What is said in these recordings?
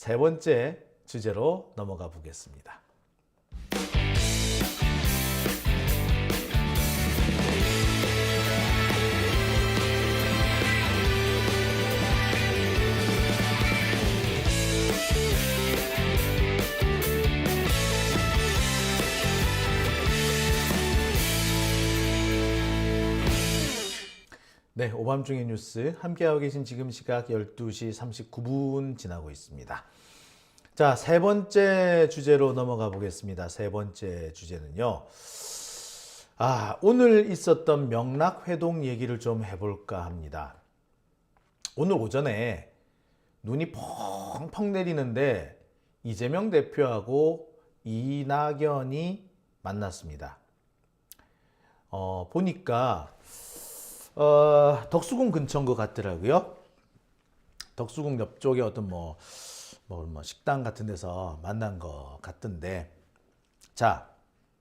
세 번째 주제로 넘어가 보겠습니다. 네, 오밤중의 뉴스 함께하고 계신 지금 시각 12시 39분 지나고 있습니다. 자, 세 번째 주제로 넘어가 보겠습니다. 세 번째 주제는요. 아, 오늘 있었던 명락회동 얘기를 좀 해볼까 합니다. 오늘 오전에 눈이 펑펑 내리는데 이재명 대표하고 이낙연이 만났습니다. 어, 보니까 어, 덕수궁 근처인 것 같더라고요. 덕수궁 옆쪽에 어떤 뭐, 뭐, 뭐 식당 같은 데서 만난 것 같던데. 자,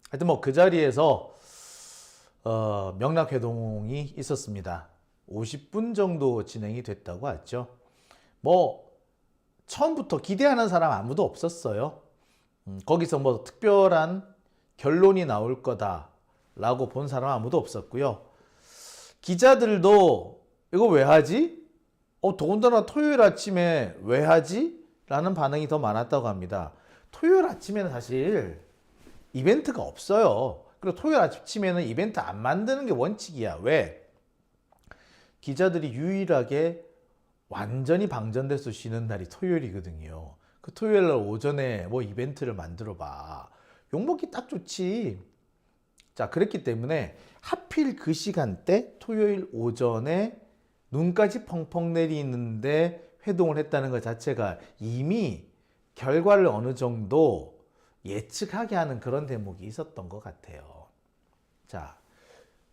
하여튼 뭐 그 자리에서 어, 명락회동이 있었습니다. 50분 정도 진행이 됐다고 하죠. 뭐 처음부터 기대하는 사람 아무도 없었어요. 음, 거기서 뭐 특별한 결론이 나올 거다라고 본 사람 아무도 없었고요. 기자들도 이거 왜 하지? 어, 더군다나 토요일 아침에 왜 하지? 라는 반응이 더 많았다고 합니다. 토요일 아침에는 사실 이벤트가 없어요. 그리고 토요일 아침에는 이벤트 안 만드는 게 원칙이야. 왜? 기자들이 유일하게 완전히 방전돼서 쉬는 날이 토요일이거든요. 그 토요일 날 오전에 뭐 이벤트를 만들어 봐. 욕먹기 딱 좋지. 자, 그랬기 때문에 하필 그 시간대 토요일 오전에 눈까지 펑펑 내리는데 회동을 했다는 것 자체가 이미 결과를 어느 정도 예측하게 하는 그런 대목이 있었던 것 같아요. 자,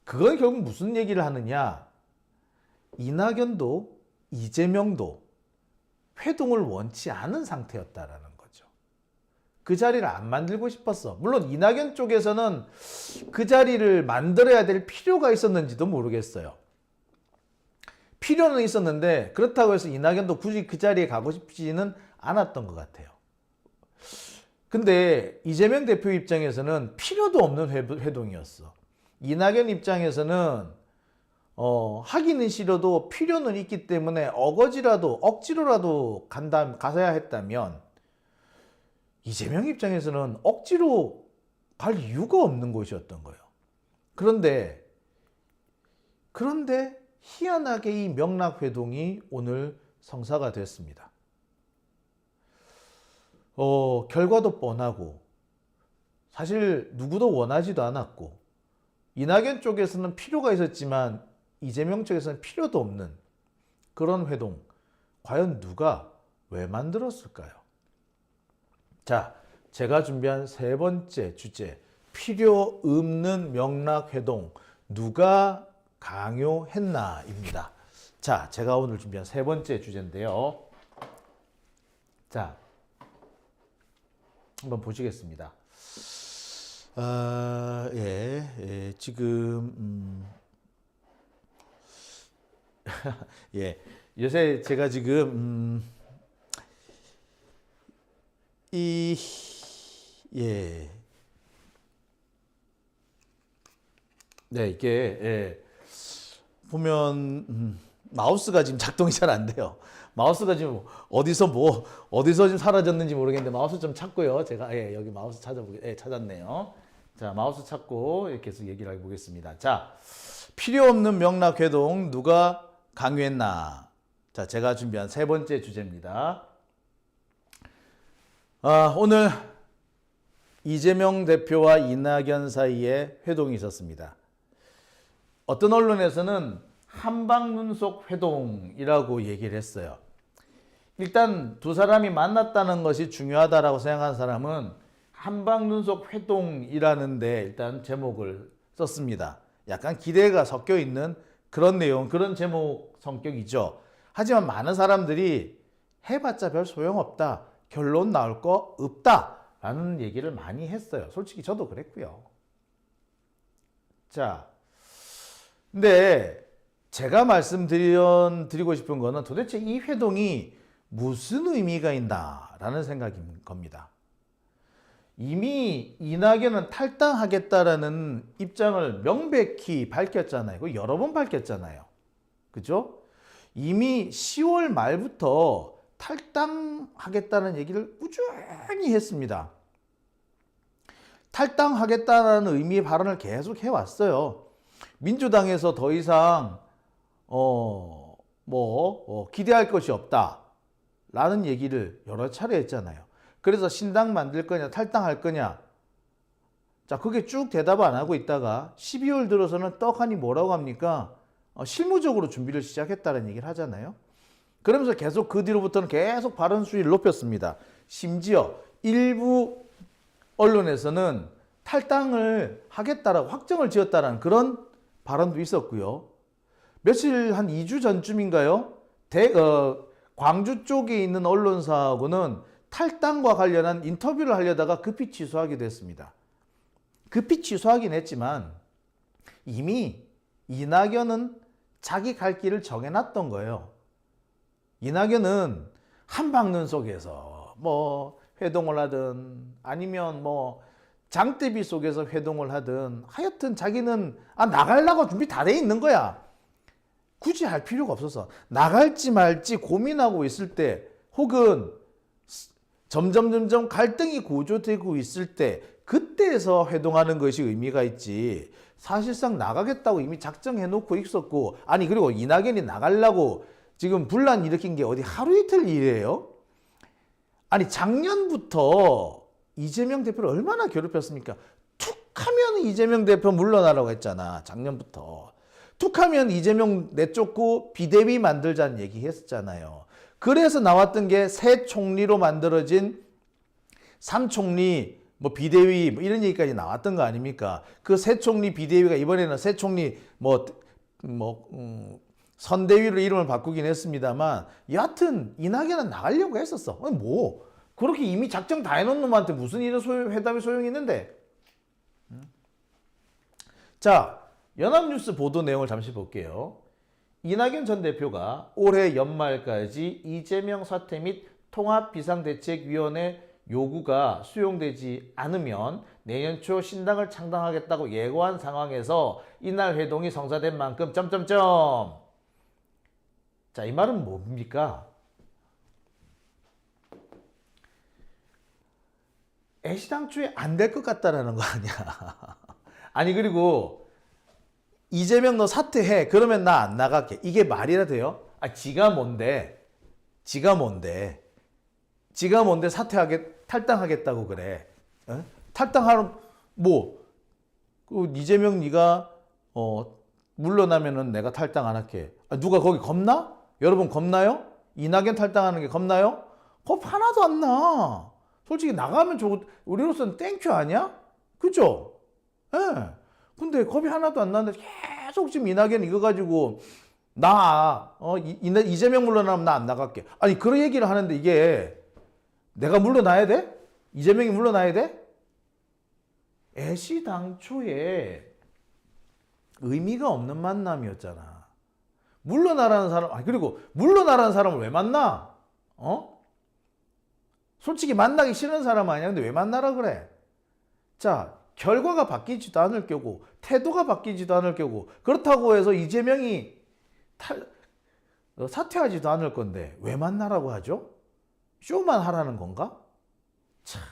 그건 결국 무슨 얘기를 하느냐? 이낙연도 이재명도 회동을 원치 않은 상태였다라는. 그 자리를 안 만들고 싶었어. 물론 이낙연 쪽에서는 그 자리를 만들어야 될 필요가 있었는지도 모르겠어요. 필요는 있었는데 그렇다고 해서 이낙연도 굳이 그 자리에 가고 싶지는 않았던 것 같아요. 근데 이재명 대표 입장에서는 필요도 없는 회- 회동이었어. 이낙연 입장에서는 어, 하기는 싫어도 필요는 있기 때문에 어거지라도 억지로라도 간다 가서야 했다면 이재명 입장에서는 억지로 갈 이유가 없는 곳이었던 거예요. 그런데 그런데 희한하게 이 명락회동이 오늘 성사가 됐습니다. 어, 결과도 뻔하고 사실 누구도 원하지도 않았고 이낙연 쪽에서는 필요가 있었지만 이재명 쪽에서는 필요도 없는 그런 회동 과연 누가 왜 만들었을까요? 자, 제가 준비한 세 번째 주제 필요 없는 명락회동 누가 강요했나입니다. 자, 제가 오늘 준비한 세 번째 주제인데요. 자, 한번 보시겠습니다. 아, 예, 예, 지금 음, 예, 요새 제가 지금 음, 이 예, 네 이게 예, 보면 음, 마우스가 지금 작동이 잘 안 돼요. 마우스가 지금 어디서 뭐 어디서 지금 사라졌는지 모르겠는데 마우스 좀 찾고요. 제가 예, 여기 마우스 찾아보게 예, 찾았네요. 자 마우스 찾고 이렇게 계속 얘기를 해보겠습니다. 자 필요 없는 명락 회동 누가 강요했나? 자 제가 준비한 세 번째 주제입니다. 아, 오늘 이재명 대표와 이낙연 사이에 회동이 있었습니다. 어떤 언론에서는 한방 눈속 회동이라고 얘기를 했어요. 일단 두 사람이 만났다는 것이 중요하다라고 생각하는 사람은 한방 눈속 회동이라는데 일단 제목을 썼습니다. 약간 기대가 섞여 있는 그런 내용, 그런 제목 성격이죠. 하지만 많은 사람들이 해봤자 별 소용없다. 결론 나올 거 없다. 라는 얘기를 많이 했어요. 솔직히 저도 그랬고요. 자, 근데 제가 말씀드리고 싶은 거는 도대체 이 회동이 무슨 의미가 있나라는 생각인 겁니다. 이미 이낙연은 탈당하겠다라는 입장을 명백히 밝혔잖아요. 그 여러 번 밝혔잖아요. 그죠? 이미 10월 말부터 탈당하겠다는 얘기를 꾸준히 했습니다. 탈당하겠다는 의미의 발언을 계속 해왔어요. 민주당에서 더 이상 어, 뭐 어, 기대할 것이 없다 라는 얘기를 여러 차례 했잖아요. 그래서 신당 만들 거냐 탈당할 거냐 자 그게 쭉 대답 안 하고 있다가 12월 들어서는 떡하니 뭐라고 합니까? 어, 실무적으로 준비를 시작했다는 얘기를 하잖아요. 그러면서 계속 그 뒤로부터는 계속 발언 수위를 높였습니다. 심지어 일부 언론에서는 탈당을 하겠다라고 확정을 지었다라는 그런 발언도 있었고요. 며칠 한 2주 전쯤인가요? 대, 어, 광주 쪽에 있는 언론사하고는 탈당과 관련한 인터뷰를 하려다가 급히 취소하게 됐습니다. 급히 취소하긴 했지만 이미 이낙연은 자기 갈 길을 정해놨던 거예요. 이낙연은 한방눈 속에서 뭐 회동을 하든 아니면 뭐 장대비 속에서 회동을 하든 하여튼 자기는 아 나가려고 준비 다 돼 있는 거야. 굳이 할 필요가 없어서 나갈지 말지 고민하고 있을 때 혹은 점점 점점 갈등이 고조되고 있을 때 그때에서 회동하는 것이 의미가 있지. 사실상 나가겠다고 이미 작정해 놓고 있었고 아니 그리고 이낙연이 나가려고 지금 분란 일으킨 게 어디 하루 이틀 일이에요? 아니 작년부터 이재명 대표를 얼마나 괴롭혔습니까? 툭 하면 이재명 대표 물러나라고 했잖아 작년부터 툭 하면 이재명 내쫓고 비대위 만들자는 얘기 했었잖아요. 그래서 나왔던 게 새 총리로 만들어진 삼총리 뭐 비대위 뭐 이런 얘기까지 나왔던 거 아닙니까? 그 새 총리 비대위가 이번에는 새 총리 뭐뭐 뭐, 음, 선대위로 이름을 바꾸긴 했습니다만 여하튼 이낙연은 나가려고 했었어. 아니, 뭐 그렇게 이미 작정 다 해놓은 놈한테 무슨 이런 소용, 회담이 소용이 있는데? 음? 자 연합뉴스 보도 내용을 잠시 볼게요. 이낙연 전 대표가 올해 연말까지 이재명 사퇴 및 통합비상대책위원회 요구가 수용되지 않으면 내년 초 신당을 창당하겠다고 예고한 상황에서 이날 회동이 성사된 만큼 점점점 자, 이 말은 뭡니까? 애시당초에 안 될 것 같다라는 거 아니야. 아니 그리고 이재명 너 사퇴해. 그러면 나 안 나갈게. 이게 말이라 돼요? 아, 지가 뭔데? 지가 뭔데? 지가 뭔데 사퇴하게 탈당하겠다고 그래? 어? 탈당하는 뭐그 이재명 네가 어 물러나면은 내가 탈당 안 할게. 아, 누가 거기 겁나? 여러분 겁나요? 이낙연 탈당하는 게 겁나요? 겁 하나도 안 나. 솔직히 나가면 좋 우리로서는 땡큐 아니야? 그죠? 예. 근데 겁이 하나도 안 나는데 계속 지금 이낙연 이거 가지고 나, 어, 이, 이- 이재명 물러나면 나 안 나갈게. 아니, 그런 얘기를 하는데 이게 내가 물러나야 돼? 이재명이 물러나야 돼? 애시당초에 의미가 없는 만남이었잖아. 물러나라는 사람, 아, 그리고 물러나라는 사람을 왜 만나? 어? 솔직히 만나기 싫은 사람 아니야. 근데 왜 만나라 그래? 자, 결과가 바뀌지도 않을 거고, 태도가 바뀌지도 않을 거고, 그렇다고 해서 이재명이 탈, 어, 사퇴하지도 않을 건데, 왜 만나라고 하죠? 쇼만 하라는 건가? 참.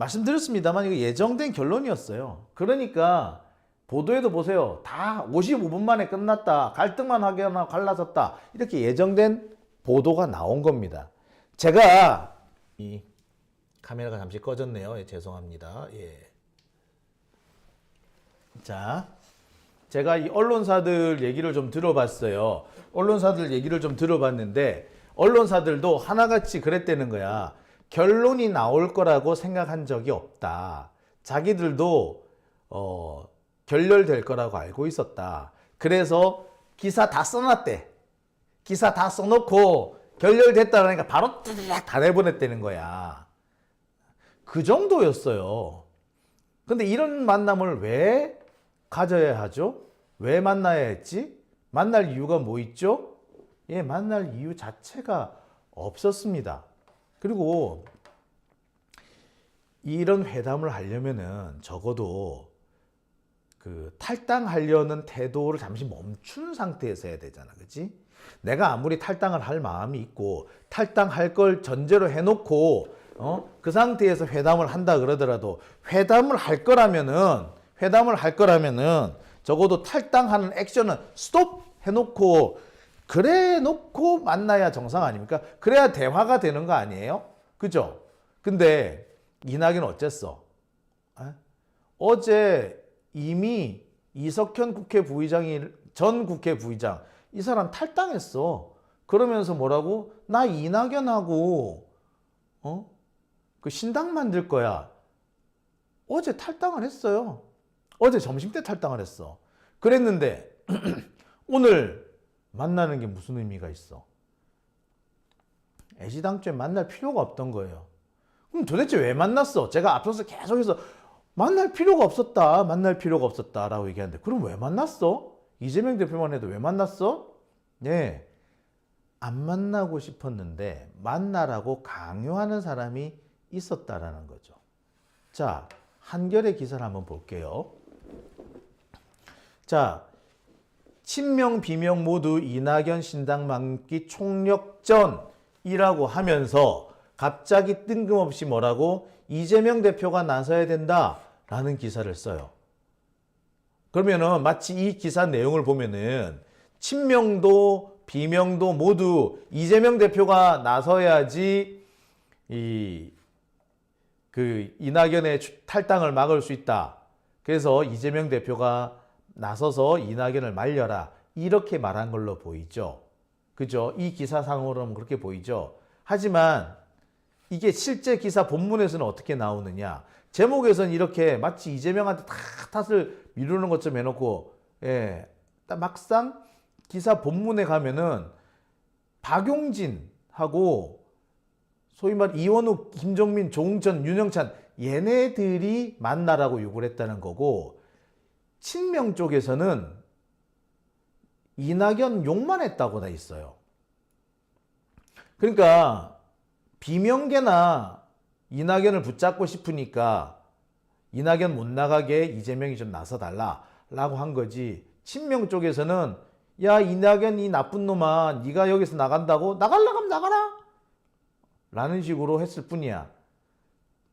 말씀드렸습니다만 이거 예정된 결론이었어요. 그러니까 보도에도 보세요. 다 55분 만에 끝났다. 갈등만 하거나 갈라졌다. 이렇게 예정된 보도가 나온 겁니다. 제가 이 카메라가 잠시 꺼졌네요. 예, 죄송합니다. 예. 자, 제가 이 언론사들 얘기를 좀 들어봤어요. 언론사들 얘기를 좀 들어봤는데 언론사들도 하나같이 그랬다는 거야. 결론이 나올 거라고 생각한 적이 없다. 자기들도 어, 결렬될 거라고 알고 있었다. 그래서 기사 다 써놨대. 기사 다 써놓고 결렬됐다니까 바로 뚜둑 다 내보냈다는 거야. 그 정도였어요. 근데 이런 만남을 왜 가져야 하죠? 왜 만나야 했지? 만날 이유가 뭐 있죠? 예, 만날 이유 자체가 없었습니다. 그리고 이런 회담을 하려면은 적어도 그 탈당하려는 태도를 잠시 멈춘 상태에서 해야 되잖아. 그치? 내가 아무리 탈당을 할 마음이 있고 탈당할 걸 전제로 해놓고 어? 그 상태에서 회담을 한다 그러더라도 회담을 할 거라면은 회담을 할 거라면은 적어도 탈당하는 액션은 스톱 해놓고 그래 놓고 만나야 정상 아닙니까? 그래야 대화가 되는 거 아니에요? 그죠? 근데 이낙연 어쨌어? 에? 어제 이미 이석현 국회 부의장이 전 국회 부의장 이 사람 탈당했어. 그러면서 뭐라고? 나 이낙연하고 어? 그 신당 만들 거야. 어제 탈당을 했어요. 어제 점심 때 탈당을 했어. 그랬는데 오늘 만나는 게 무슨 의미가 있어? 애시당초에 만날 필요가 없던 거예요. 그럼 도대체 왜 만났어? 제가 앞서서 계속해서 만날 필요가 없었다. 만날 필요가 없었다 라고 얘기하는데 그럼 왜 만났어? 이재명 대표만 해도 왜 만났어? 네. 안 만나고 싶었는데 만나라고 강요하는 사람이 있었다라는 거죠. 자, 한결의 기사를 한번 볼게요. 자, 친명 비명 모두 이낙연 신당 만기 총력전이라고 하면서 갑자기 뜬금없이 뭐라고 이재명 대표가 나서야 된다라는 기사를 써요. 그러면은 마치 이 기사 내용을 보면은 친명도 비명도 모두 이재명 대표가 나서야지 이 그 이낙연의 탈당을 막을 수 있다. 그래서 이재명 대표가 나서서 이낙연을 말려라. 이렇게 말한 걸로 보이죠. 그죠? 이 기사상으로는 그렇게 보이죠. 하지만 이게 실제 기사 본문에서는 어떻게 나오느냐? 제목에서는 이렇게 마치 이재명한테 다 탓을 미루는 것처럼 해놓고, 예, 딱 막상 기사 본문에 가면은 박용진하고 소위 말 이원욱, 김종민, 조웅천, 윤영찬 얘네들이 만나라고 요구를 했다는 거고 친명 쪽에서는 이낙연 욕만 했다고 돼 있어요. 그러니까 비명계나 이낙연을 붙잡고 싶으니까 이낙연 못 나가게 이재명이 좀 나서달라 라고 한 거지. 친명 쪽에서는 야 이낙연 이 나쁜 놈아 네가 여기서 나간다고 나갈라 그럼 나가라 라는 식으로 했을 뿐이야.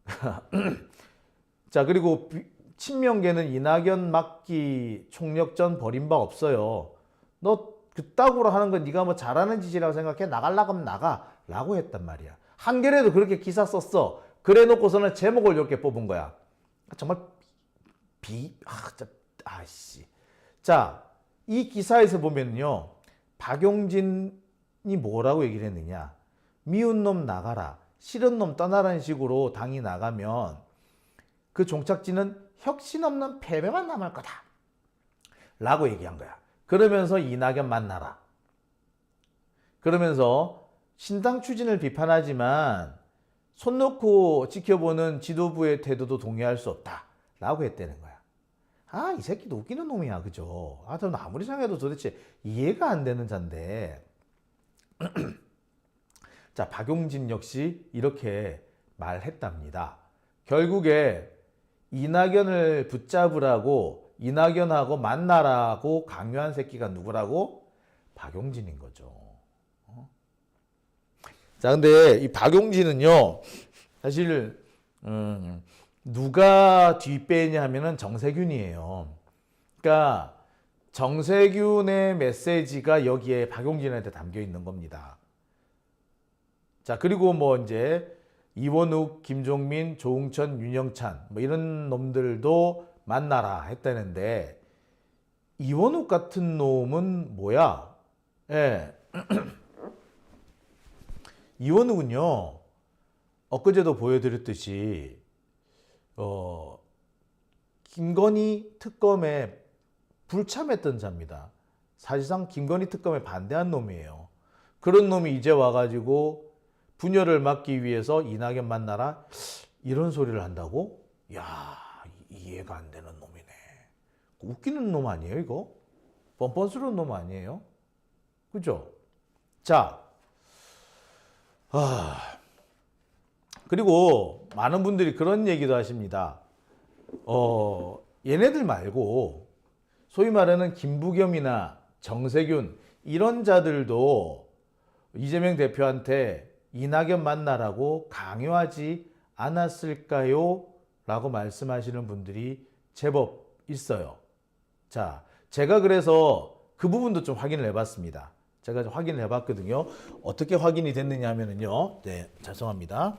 자 그리고 비- 친명계는 이낙연 막기 총력전 벌인 바 없어요. 너 그따구로 하는 건 네가 뭐 잘하는 짓이라고 생각해 나갈라 그럼 나가 라고 했단 말이야. 한겨레도 그렇게 기사 썼어. 그래 놓고서는 제목을 이렇게 뽑은 거야. 정말 비, 아, 진짜, 아씨. 자, 이 기사에서 보면요. 박용진이 뭐라고 얘기를 했느냐. 미운 놈 나가라. 싫은 놈 떠나라는 식으로 당이 나가면 그 종착지는 혁신 없는 패배만 남을 거다. 라고 얘기한 거야. 그러면서 이낙연 만나라. 그러면서 신당 추진을 비판하지만 손 놓고 지켜보는 지도부의 태도도 동의할 수 없다. 라고 했다는 거야. 아, 이 새끼도 웃기는 놈이야. 그죠? 아, 저는 아무리 생각해도 도대체 이해가 안 되는 잔데. 자, 박용진 역시 이렇게 말했답니다. 결국에 이낙연을 붙잡으라고 이낙연하고 만나라고 강요한 새끼가 누구라고? 박용진인 거죠. 어? 자, 근데 이 박용진은요, 사실, 음, 누가 뒷배냐 하면은 정세균이에요. 그러니까 정세균의 메시지가 여기에 박용진한테 담겨 있는 겁니다. 자, 그리고 뭐 이제 이원욱, 김종민, 조웅천, 윤영찬 뭐 이런 놈들도 만나라 했다는데 이원욱 같은 놈은 뭐야? 예. 이원욱은요. 엊그제도 보여드렸듯이 어 김건희 특검에 불참했던 자입니다. 사실상 김건희 특검에 반대한 놈이에요. 그런 놈이 이제 와가지고 분열을 막기 위해서 이낙연 만나라 이런 소리를 한다고? 야 이해가 안 되는 놈이네. 웃기는 놈 아니에요 이거? 뻔뻔스러운 놈 아니에요? 그죠? 자, 아, 그리고 많은 분들이 그런 얘기도 하십니다. 어, 얘네들 말고 소위 말하는 김부겸이나 정세균 이런 자들도 이재명 대표한테 이낙연 만나라고 강요하지 않았을까요? 라고 말씀하시는 분들이 제법 있어요. 자, 제가 그래서 그 부분도 좀 확인을 해봤습니다. 제가 좀 확인을 해봤거든요. 어떻게 확인이 됐느냐 하면은요. 네, 죄송합니다.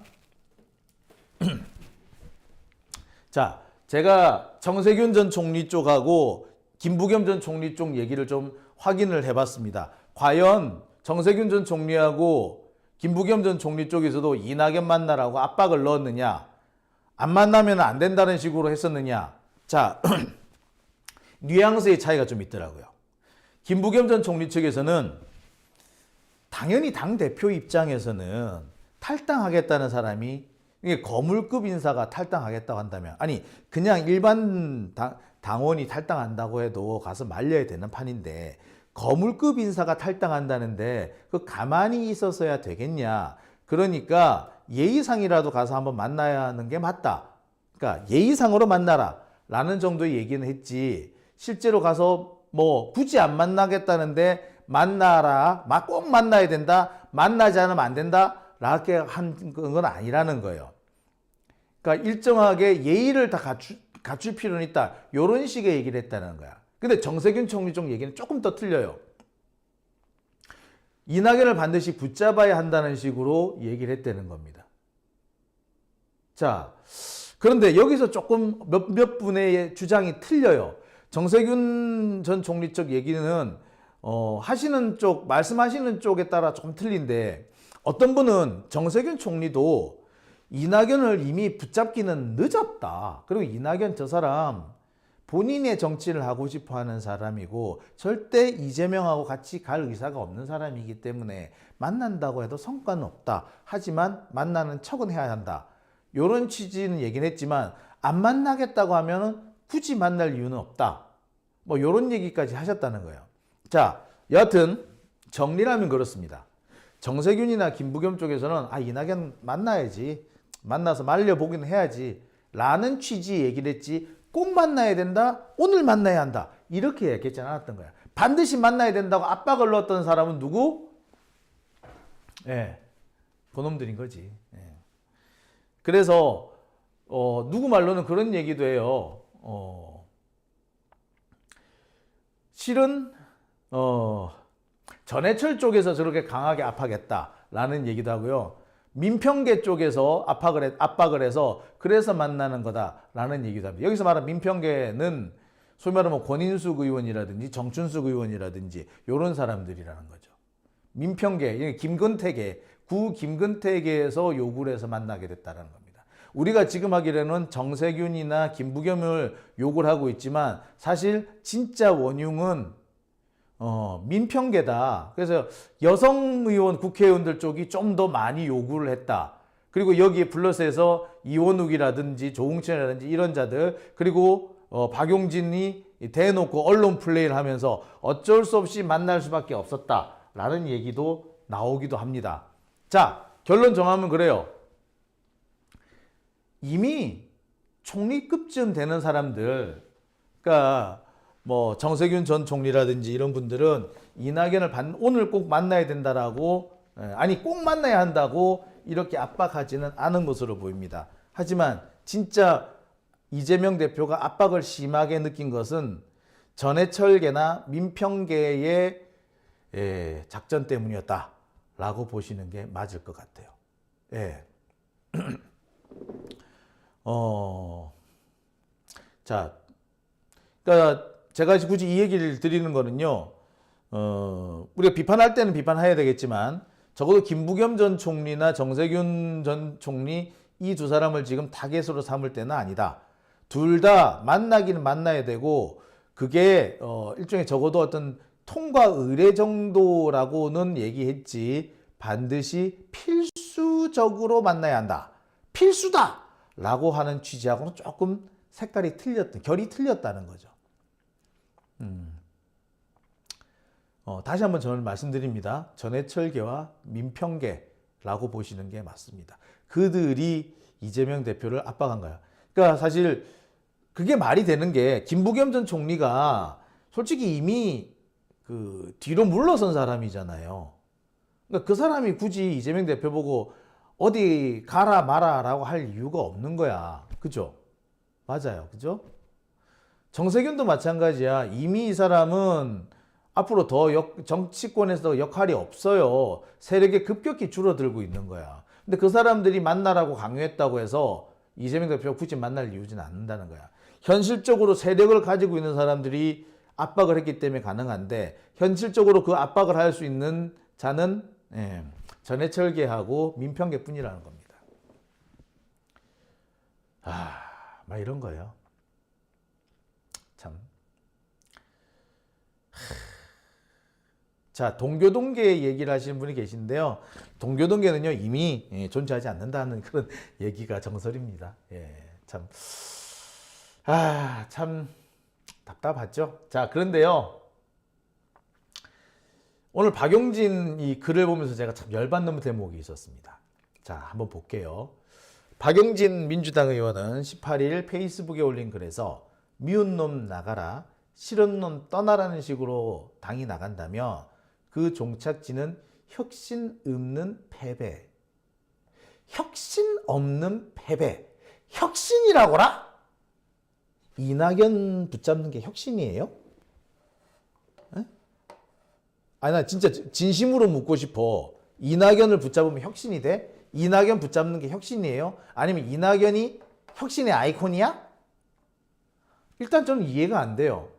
자, 제가 정세균 전 총리 쪽하고 김부겸 전 총리 쪽 얘기를 좀 확인을 해봤습니다. 과연 정세균 전 총리하고 김부겸 전 총리 쪽에서도 이낙연 만나라고 압박을 넣었느냐? 안 만나면 안 된다는 식으로 했었느냐? 자, 뉘앙스의 차이가 좀 있더라고요. 김부겸 전 총리 측에서는 당연히 당 대표 입장에서는 탈당하겠다는 사람이 이게 거물급 인사가 탈당하겠다고 한다면 아니 그냥 일반 당, 당원이 탈당한다고 해도 가서 말려야 되는 판인데 거물급 인사가 탈당한다는데 그 가만히 있었어야 되겠냐? 그러니까 예의상이라도 가서 한번 만나야 하는 게 맞다. 그러니까 예의상으로 만나라. 라는 정도의 얘기는 했지. 실제로 가서 뭐 굳이 안 만나겠다는데 만나라. 막 꼭 만나야 된다. 만나지 않으면 안 된다. 라게 한 건 아니라는 거예요. 그러니까 일정하게 예의를 다 갖추, 갖출 필요는 있다. 이런 식의 얘기를 했다는 거야. 근데 정세균 총리 쪽 얘기는 조금 더 틀려요. 이낙연을 반드시 붙잡아야 한다는 식으로 얘기를 했다는 겁니다. 자, 그런데 여기서 조금 몇, 몇 분의 주장이 틀려요. 정세균 전 총리 쪽 얘기는 어, 하시는 쪽, 말씀하시는 쪽에 따라 조금 틀린데 어떤 분은 정세균 총리도 이낙연을 이미 붙잡기는 늦었다. 그리고 이낙연 저 사람 본인의 정치를 하고 싶어 하는 사람이고 절대 이재명하고 같이 갈 의사가 없는 사람이기 때문에 만난다고 해도 성과는 없다. 하지만 만나는 척은 해야 한다. 요런 취지는 얘기는 했지만 안 만나겠다고 하면은 굳이 만날 이유는 없다. 뭐 요런 얘기까지 하셨다는 거예요. 자, 여하튼 정리라면 그렇습니다. 정세균이나 김부겸 쪽에서는 아 이낙연 만나야지 만나서 말려보긴 해야지 라는 취지 얘기를 했지 꼭 만나야 된다 오늘 만나야 한다 이렇게 얘기하지 않았던 거야 반드시 만나야 된다고 압박을 넣었던 사람은 누구? 예, 그놈들인 거지 예. 그래서 어, 누구 말로는 그런 얘기도 해요 어, 실은 어, 전해철 쪽에서 저렇게 강하게 압박했다라는 얘기도 하고요. 민평계 쪽에서 압박을, 해, 압박을 해서 그래서 만나는 거다라는 얘기도 합니다. 여기서 말하는 민평계는 소위 말하면 권인숙 의원이라든지 정춘숙 의원이라든지 이런 사람들이라는 거죠. 민평계, 김근태계, 구 김근태계에서 요구를 해서 만나게 됐다는 겁니다. 우리가 지금 하기로는 정세균이나 김부겸을 요구를 하고 있지만 사실 진짜 원흉은 어, 민평계다. 그래서 여성 의원, 국회의원들 쪽이 좀 더 많이 요구를 했다. 그리고 여기에 플러스해서 이원욱이라든지 조홍천이라든지 이런 자들, 그리고 어, 박용진이 대놓고 언론 플레이를 하면서 어쩔 수 없이 만날 수밖에 없었다라는 얘기도 나오기도 합니다. 자, 결론 정하면 그래요. 이미 총리급쯤 되는 사람들, 그러니까 뭐 정세균 전 총리라든지 이런 분들은 이낙연을 반, 오늘 꼭 만나야 된다라고 예, 아니 꼭 만나야 한다고 이렇게 압박하지는 않은 것으로 보입니다. 하지만 진짜 이재명 대표가 압박을 심하게 느낀 것은 전해철계나 민평계의 예, 작전 때문이었다라고 보시는 게 맞을 것 같아요. 예. 어, 자, 그러니까 제가 굳이 이 얘기를 드리는 거는요, 어, 우리가 비판할 때는 비판해야 되겠지만, 적어도 김부겸 전 총리나 정세균 전 총리 이 두 사람을 지금 타겟으로 삼을 때는 아니다. 둘 다 만나기는 만나야 되고, 그게, 어, 일종의 적어도 어떤 통과 의례 정도라고는 얘기했지, 반드시 필수적으로 만나야 한다. 필수다! 라고 하는 취지하고는 조금 색깔이 틀렸던, 결이 틀렸다는 거죠. 음. 어, 다시 한번 저는 말씀드립니다. 전해철계와 민평계라고 보시는 게 맞습니다. 그들이 이재명 대표를 압박한 거야. 그러니까 사실 그게 말이 되는 게 김부겸 전 총리가 솔직히 이미 그 뒤로 물러선 사람이잖아요. 그러니까 그 사람이 굳이 이재명 대표 보고 어디 가라 마라라고 할 이유가 없는 거야. 그죠? 맞아요. 그죠? 정세균도 마찬가지야. 이미 이 사람은 앞으로 더 역- 정치권에서 역할이 없어요. 세력이 급격히 줄어들고 있는 거야. 근데 그 사람들이 만나라고 강요했다고 해서 이재명 대표가 굳이 만날 이유는 않는다는 거야. 현실적으로 세력을 가지고 있는 사람들이 압박을 했기 때문에 가능한데 현실적으로 그 압박을 할 수 있는 자는 예, 전해철계하고 민평계뿐이라는 겁니다. 아, 막 이런 거예요. 참. 자, 동교동계 얘기를 하시는 분이 계신데요. 동교동계는요, 이미 예, 존재하지 않는다는 그런 얘기가 정설입니다. 예, 참. 아, 참 답답하죠. 자, 그런데요. 오늘 박용진 이 글을 보면서 제가 참 열받는 대목이 있었습니다. 자, 한번 볼게요. 박용진 민주당 의원은 18일 페이스북에 올린 글에서 미운 놈 나가라, 싫은 놈 떠나라는 식으로 당이 나간다며 그 종착지는 혁신 없는 패배. 혁신 없는 패배. 혁신이라고라? 이낙연 붙잡는 게 혁신이에요? 에? 아니 나 진짜 진심으로 묻고 싶어. 이낙연을 붙잡으면 혁신이 돼? 이낙연 붙잡는 게 혁신이에요? 아니면 이낙연이 혁신의 아이콘이야? 일단 저는 이해가 안 돼요.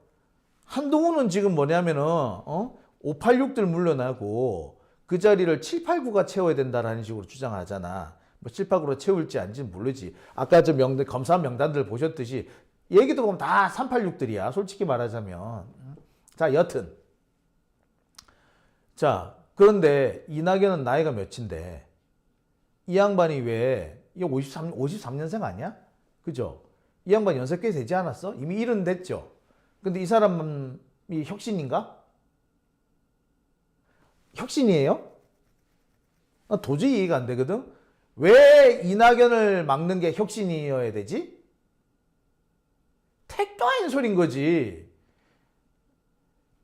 한동훈은 지금 뭐냐면은 어? 586들 물러나고 그 자리를 789가 채워야 된다라는 식으로 주장하잖아. 뭐 789로 채울지 아닌지는 모르지. 아까 저 명단 검사 명단들 보셨듯이 얘기도 보면 다 386들이야. 솔직히 말하자면. 자, 여튼. 자, 그런데 이낙연은 나이가 몇인데 이 양반이 왜 이거 53 53년생 아니야? 그죠? 이 양반 연세 꽤 되지 않았어? 이미 일은 됐죠. 근데 이 사람이 혁신인가? 혁신이에요? 나 도저히 이해가 안 되거든. 왜 이낙연을 막는 게 혁신이어야 되지? 택도 아닌 소린 거지.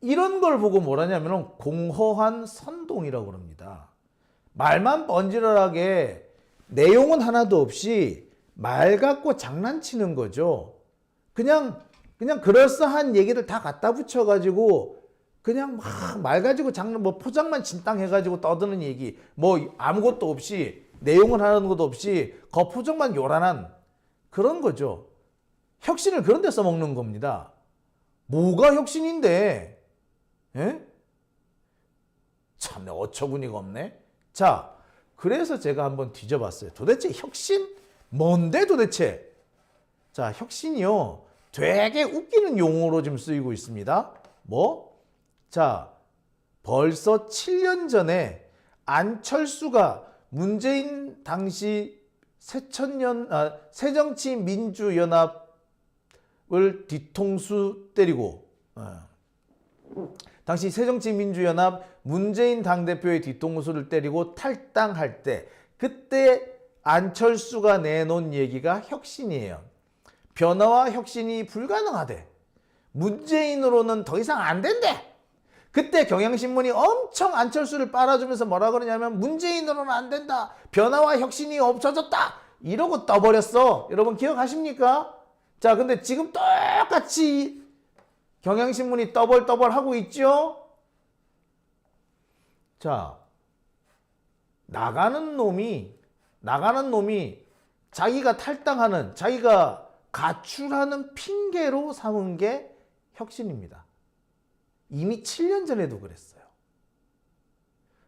이런 걸 보고 뭐라냐면 공허한 선동이라고 그럽니다. 말만 번지르르하게 내용은 하나도 없이 말 갖고 장난치는 거죠. 그냥 그냥 그럴싸한 얘기를 다 갖다 붙여 가지고 그냥 막 말 가지고 장난 뭐 포장만 진땅해 가지고 떠드는 얘기 뭐 아무것도 없이 내용은 하는 것도 없이 겉포장만 요란한 그런 거죠. 혁신을 그런 데 써먹는 겁니다. 뭐가 혁신인데? 예? 참 어처구니가 없네. 자, 그래서 제가 한번 뒤져봤어요. 도대체 혁신 뭔데 도대체? 자, 혁신이요. 되게 웃기는 용어로 지금 쓰이고 있습니다. 뭐? 자, 벌써 7년 전에 안철수가 문재인 당시 새천년 아, 새정치민주연합을 뒤통수 때리고 어. 당시 새정치민주연합 문재인 당대표의 뒤통수를 때리고 탈당할 때 그때 안철수가 내놓은 얘기가 혁신이에요. 변화와 혁신이 불가능하대. 문재인으로는 더 이상 안 된대. 그때 경향신문이 엄청 안철수를 빨아주면서 뭐라 그러냐면 문재인으로는 안 된다. 변화와 혁신이 없어졌다. 이러고 떠버렸어. 여러분 기억하십니까? 자, 근데 지금 똑같이 경향신문이 떠벌떠벌 하고 있죠? 자, 나가는 놈이, 나가는 놈이 자기가 탈당하는, 자기가 가출하는 핑계로 삼은 게 혁신입니다. 이미 7년 전에도 그랬어요.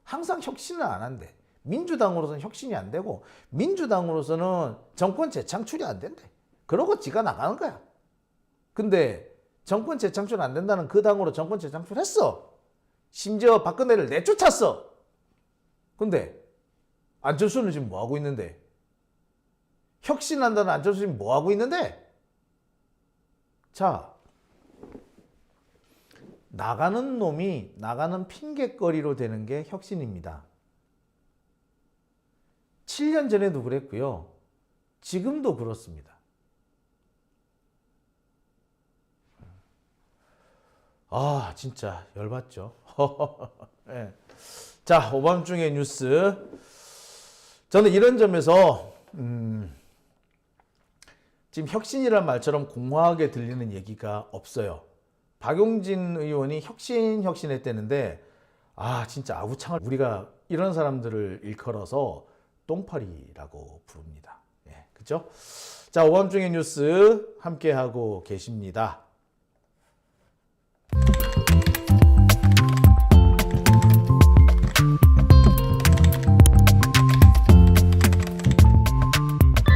항상 혁신을 안 한대. 민주당으로서는 혁신이 안 되고, 민주당으로서는 정권 재창출이 안 된대. 그러고 지가 나가는 거야. 근데 정권 재창출 안 된다는 그 당으로 정권 재창출했어. 심지어 박근혜를 내쫓았어. 근데 안철수는 지금 뭐 하고 있는데? 혁신한다는 안철수 지금 뭐 하고 있는데? 자, 나가는 놈이 나가는 핑계거리로 되는 게 혁신입니다. 7년 전에도 그랬고요. 지금도 그렇습니다. 아, 진짜 열받죠. 예. 자, 오밤중의 뉴스. 저는 이런 점에서 음, 지금 혁신이란 말처럼 공허하게 들리는 얘기가 없어요. 박용진 의원이 혁신 혁신 했다는데 아 진짜 아구창을 우리가 이런 사람들을 일컬어서 똥파리라고 부릅니다. 예, 그죠? 자 오밤중의 뉴스 함께 하고 계십니다.